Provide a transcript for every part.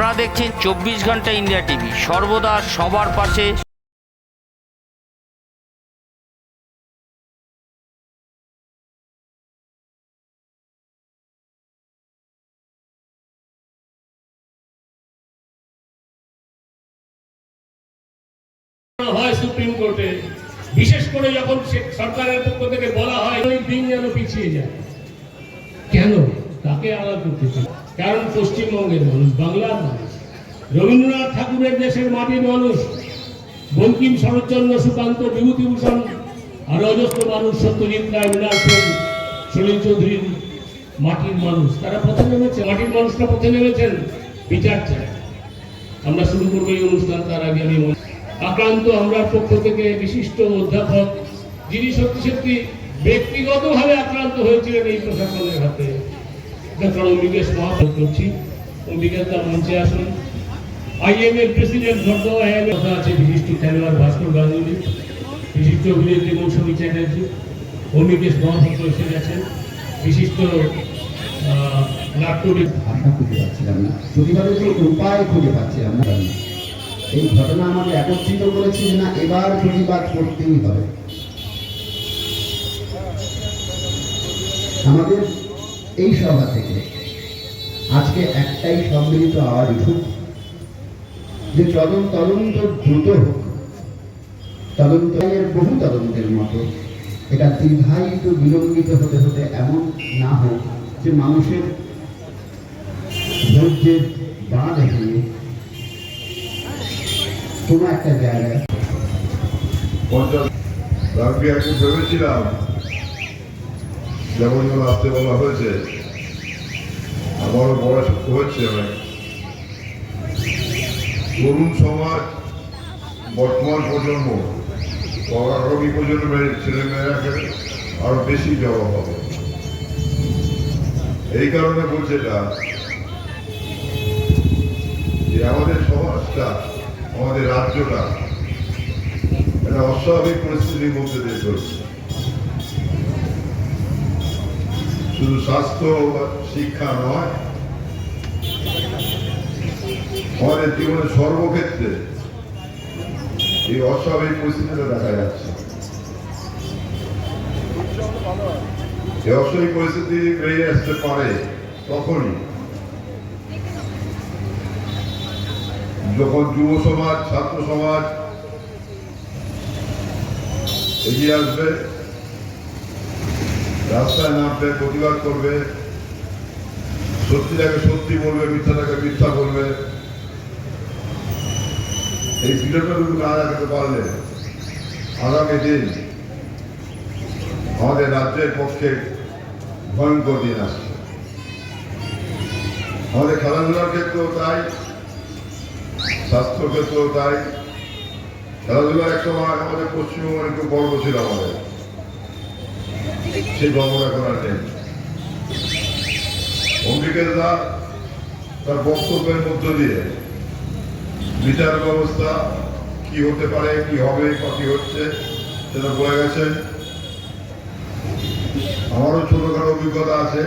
আপনারা দেখছেন চব্বিশ ঘণ্টা ইন্ডিয়া টিভি। সর্বদা সবার পাশে হয় সুপ্রিম কোর্টে। বিশেষ করে যখন সরকারের পক্ষ থেকে বলা হয় ওই দিন যেন পিছিয়ে যায়। কেন? তাকে আলাদা করতে কারণ পশ্চিমবঙ্গের মানুষ, বাংলার মানুষ। রবীন্দ্রনাথ ঠাকুরের দেশের মাটির মানুষ, বঙ্কিম শরৎচন্দ্র সুকান্ত বিভূতিভূষণ, আর অজস্র মানুষ সত্যজিৎ রায়, মৃণাল সেন সলিল চৌধুরী মাটির মানুষ। তারা পথে নেমেছে, মাটির মানুষরা পথে নেমেছেন, বিচার চায়। আমরা শুরু করব এই অনুষ্ঠান, তার আগে আমি আক্রান্ত আমরা পক্ষ থেকে বিশিষ্ট অধ্যাপক, যিনি সত্যি সত্যি ব্যক্তিগতভাবে আক্রান্ত হয়েছিলেন এই প্রশাসনের হাতে। ডক্টর অম্বিকেশ মহাপাল করছি অম্বিকেশ দা মঞ্চে আসুন। আইএম এর প্রেসিডেন্ট ভদ্র কথা আছে, বিশিষ্ট খেলোয়াড় ভাস্কর গাঙ্গুলি, বিশিষ্ট অভিনেত্রী মৌসুমী চ্যাটার্জি অম্বিকেশ মহাপাত্র এসে গেছেন, বিশিষ্ট নাট্যবিদ ভাষা খুঁজে পাচ্ছিলাম না। প্রতিবাদের কোনো উপায় খুঁজে পাচ্ছিলাম এই ঘটনা আমাকে একত্রিত করেছে না, এবার প্রতিবাদ করতেই হবে। আমাদের এই সভা থেকে আজকে একটাই সম্মিলিত আওয়াজ উঠুক যে তদন্ত তদন্ত দ্রুত হোক। তদন্তের বহু তদন্তের মতো এটা দীর্ঘায়িত বিলম্বিত হতে হতে এমন না হোক যে মানুষের ধৈর্যের বাঁধ ভেঙে কোনো একটা জায়গায় ভেবেছিলাম যেমন যেমন আসতে বলা হয়েছে, আমারও বয়স হচ্ছে অনেক তরুণ সমাজ বর্তমান প্রজন্ম আগামী প্রজন্মের ছেলেমেয়েরাকে আরও বেশি জবাব হবে এই কারণে বলছে এটা যে আমাদের সমাজটা, আমাদের রাজ্যটা একটা অস্বাভাবিক পরিস্থিতির মধ্যে দিয়ে চলছে। শুধু স্বাস্থ্য শিক্ষা নয়, আমাদের জীবনের সর্বক্ষেত্রে এই অস্বাভাবিক পরিস্থিতিটা দেখা যাচ্ছে। এই অস্বাভাবিক পরিস্থিতি বেরিয়ে আসতে পারে তখনই। যখন যুব সমাজ, ছাত্র সমাজ এগিয়ে আসবে রাস্তায় নামবে প্রতিবাদ করবে, সত্যিটাকে সত্যি বলবে, মিথ্যাটাকে মিথ্যা বলবে। এই পিরিয়ডটুকু না রাখতে পারলে? আগামী দিন আমাদের রাজ্যের পক্ষে ভয়ঙ্কর দিন আসছে আমাদের খেলাধুলার ক্ষেত্রেও তাই স্বাস্থ্য ক্ষেত্রেও তাই। খেলাধুলা এক সময় আমাদের পশ্চিমবঙ্গের খুব গর্ব ছিল আমাদের। সেই এখন আর নেই তার বক্তব্যের মধ্য দিয়ে বিচার ব্যবস্থা কি হতে পারে, কি হবে বা কি হচ্ছে সেটা বলে গেছেন। আমারও ছোটখাটো অভিজ্ঞতা আছে,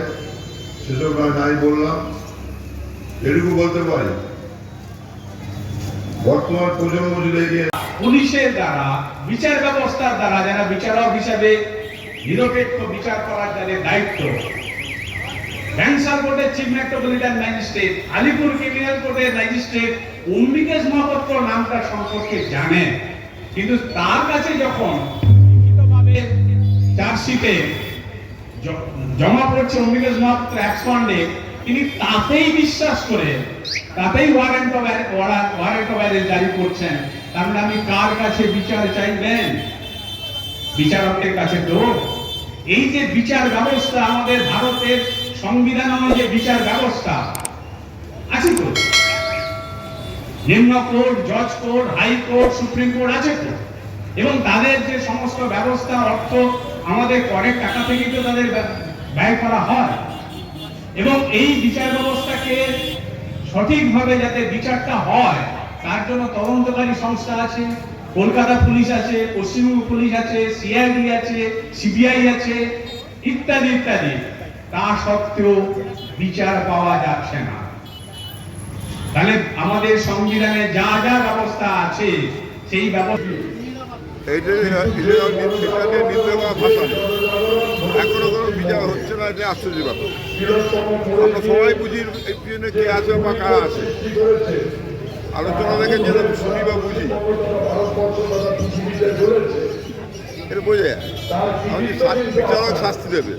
সেসব নয়, নাই বললাম। এটুকু বলতে পারি, বর্তমান প্রজন্ম এগিয়ে পুলিশের দ্বারা, বিচার ব্যবস্থার দ্বারা যারা বিচারক হিসাবে নিরপেক্ষ বিচার করার যাদের দায়িত্ব Bankshall chief magistrate Alipur criminal কোর্টের ম্যাজিস্ট্রেট অম্বিকেশ মহাপাত্র নামটা সম্পর্কে জানেন কিন্তু তার কাছে যখন লিখিতভাবে চার্জশিটে জমা পড়ছে অম্বিকেশ মহাপাত্র অ্যাবসকন্ডে তিনি তাতেই বিশ্বাস করে, তাতেই ওয়ারেন্ট অফ ওয়ারেন্ট অফ জারি করছেন। তার মানে আপনি কার কাছে বিচার চাইবেন? বিচারকের কাছে তো এই যে বিচার ব্যবস্থা, আমাদের ভারতের সংবিধান অনুযায়ী বিচার ব্যবস্থা, আছে তো? নিম্ন কোর্ট, জজ court, high court, supreme court আছে তো? এবং তাদের যে সমস্ত ব্যবস্থা অর্থ আমাদের করের টাকা থেকে তো তাদের ব্যয় করা হয়। এবং এই বিচার ব্যবস্থাকে সঠিকভাবে যাতে বিচারটা হয়, তার জন্য তদন্তকারী সংস্থা আছে। কলকাতা পুলিশ আছে, পশ্চিমবঙ্গ পুলিশ আছে সিআইডি আছে সিবিআই আছে, ইত্যাদি ইত্যাদি। তা সত্ত্বেও বিচার পাওয়া যাচ্ছে না। তাহলে আমাদের সংবিধানে যা যা ব্যবস্থা আছে, সেই ব্যবস্থা হচ্ছে না আশ্চর্য ব্যাপার। আমরা সবাই বুঝি কে আছে বা কারা আছে। আলোচনা দেখে যেরকম শুনি বা বুঝি। এটা বোঝা যায়। আমি বিচারক শাস্তি দেবে।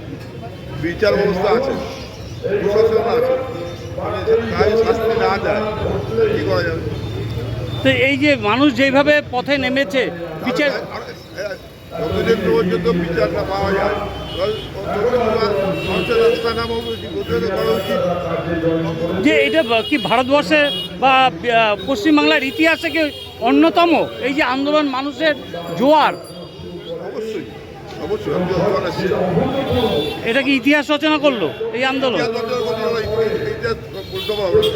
বিচার ব্যবস্থা আছে। প্রশাসন আছে। মানে শাস্তি না দেয় কি করা যাবে? তো এই যে মানুষ যেভাবে পথে নেমেছে বিচার যতদিন পর্যন্ত বিচারটা পাওয়া যায় মানুষের রাস্তা নামা উচিত। যে এটা কি ভারতবর্ষে বা পশ্চিমবাংলার ইতিহাসে কি অন্যতম? এই যে আন্দোলন মানুষের জোয়ার। অবশ্যই অবশ্যই। এটা কি ইতিহাস রচনা করল এই আন্দোলন।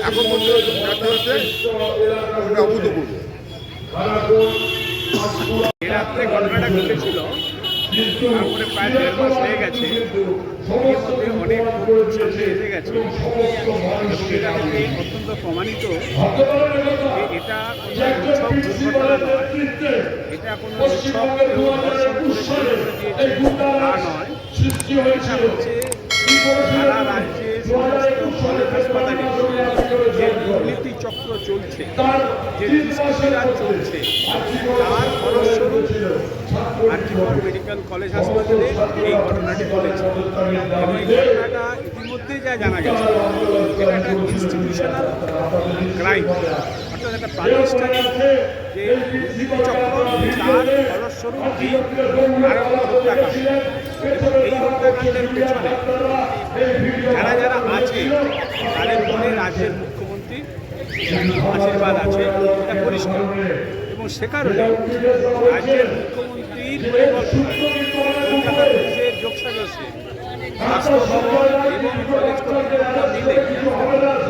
এখন পর্যন্ত ঘটনাটা ঘটেছিল তারপরে প্রায় দেড় মাস হয়ে গেছে। অনেক সামনে এসে গেছে। অত্যন্ত প্রমাণিত এটা কোনো উৎসব এটা কোনো নয়। হচ্ছে যে দুর্নীতি চক্র চলছে, যে চলছে, তার ফলস্বরূপ আর্জিকর মেডিকেল কলেজ হাসপাতালে এই ঘটনাটি ঘটেছে। এবং এই ঘটনাটা ইতিমধ্যেই যা জানা গেছে এটা একটা ইনস্টিটিউশনাল ক্রাইম অর্থাৎ একটা প্রাতিষ্ঠানিক যে চক্র, তার ফলস্বরূপ এই হত্যাকাণ্ড। এবং এই হত্যাকাণ্ডের পেছনে যারা যারা আছে, তাদের মনে রাজ্যের মুখ্যমন্ত্রী আশীর্বাদ আছে, এটা পরিষ্কার। এবং সে কারণে রাজ্যের মুখ্যমন্ত্রীর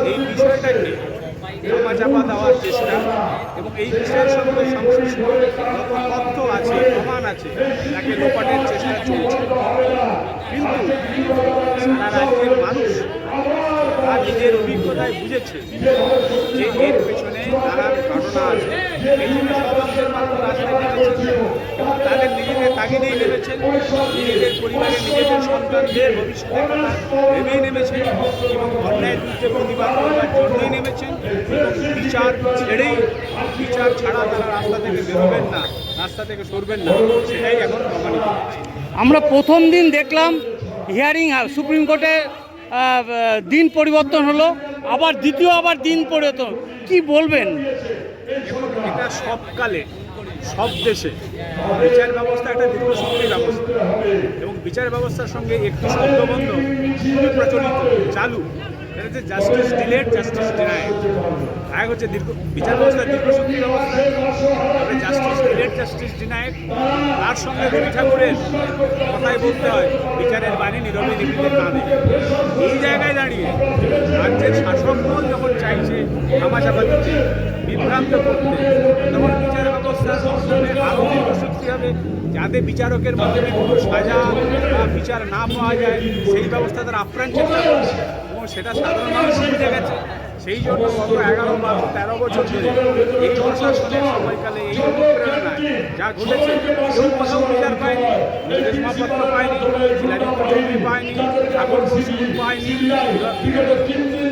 এই বিষয়টাকে চাপা দেওয়ার চেষ্টা এবং এই বিষয়ের সঙ্গে সংশ্লিষ্ট তথ্য আছে প্রমাণ আছে তাকে লোপাটের চেষ্টা চলছে কিন্তু সারা রাজ্যের মানুষ তার নিজের অভিজ্ঞতায় বুঝেছে যে এর পেছনে নানান ঘটনা আছে তাদের নিজেদের তাগিদেই নেমেছেন, নিজেদের পরিবারের নিজেদের সন্তানদের ভবিষ্যতের কথা ভেবেই নেমেছেন এবং অন্যায়ের বিরুদ্ধে প্রতিবাদ করবার জন্যই নেমেছেন। বিচার ছেড়েই, বিচার ছাড়া তারা রাস্তা থেকে বেরোবেন না, রাস্তা থেকে সরবেন না, সেটাই এখন প্রমাণিত আমরা প্রথম দিন দেখলাম হিয়ারিং সুপ্রিম কোর্টে দিন পরিবর্তন হলো, আবার দ্বিতীয়, আবার দিন পরিবর্তন। কি বলবেন? এটা সবকালে, সব দেশে বিচার ব্যবস্থা একটা দীর্ঘসূত্রী ব্যবস্থা। এবং বিচার ব্যবস্থার সঙ্গে একটি শব্দবন্ধ প্রচলিত, চালু। এটা হচ্ছে জাস্টিস ডিলেড জাস্টিস ডিনাইড এক হচ্ছে দীর্ঘ, বিচার ব্যবস্থা দীর্ঘসূত্রী ব্যবস্থা। তবে জাস্টিস ডিলেড জাস্টিস ডিনাইড তার সঙ্গে রবি ঠাকুরের কথাই বলতে হয়, বিচারের বাণী নীরবে নিবিড়ে কাঁদে এই জায়গায় দাঁড়িয়ে রাজ্যের শাসক দল যখন চাইছে, ধামাচাপা দিতে বিভ্রান্ত করতে তখন বিচার ব্যবস্থা সংশোধনের আরও দীর্ঘসূত্রী হবে। যাতে বিচারকের মাধ্যমে কোনো সাজা বা বিচার না পাওয়া যায়, সেই ব্যবস্থা তারা আপ্রাণ চেষ্টা করছে এবং সেটা সাধারণ মানুষ বুঝে গেছে। সেই জন্য গত এগারো মাস তেরো বছর ধরে এই প্রশাসনের সময়কালে এই অনুপ্রেরণায় যা ঘটেছে, কেউ কোথাও বিচার পায়নি নির্দেশমাপত্র পায়নি জমি পায়নি, ঠাকুর পায়নি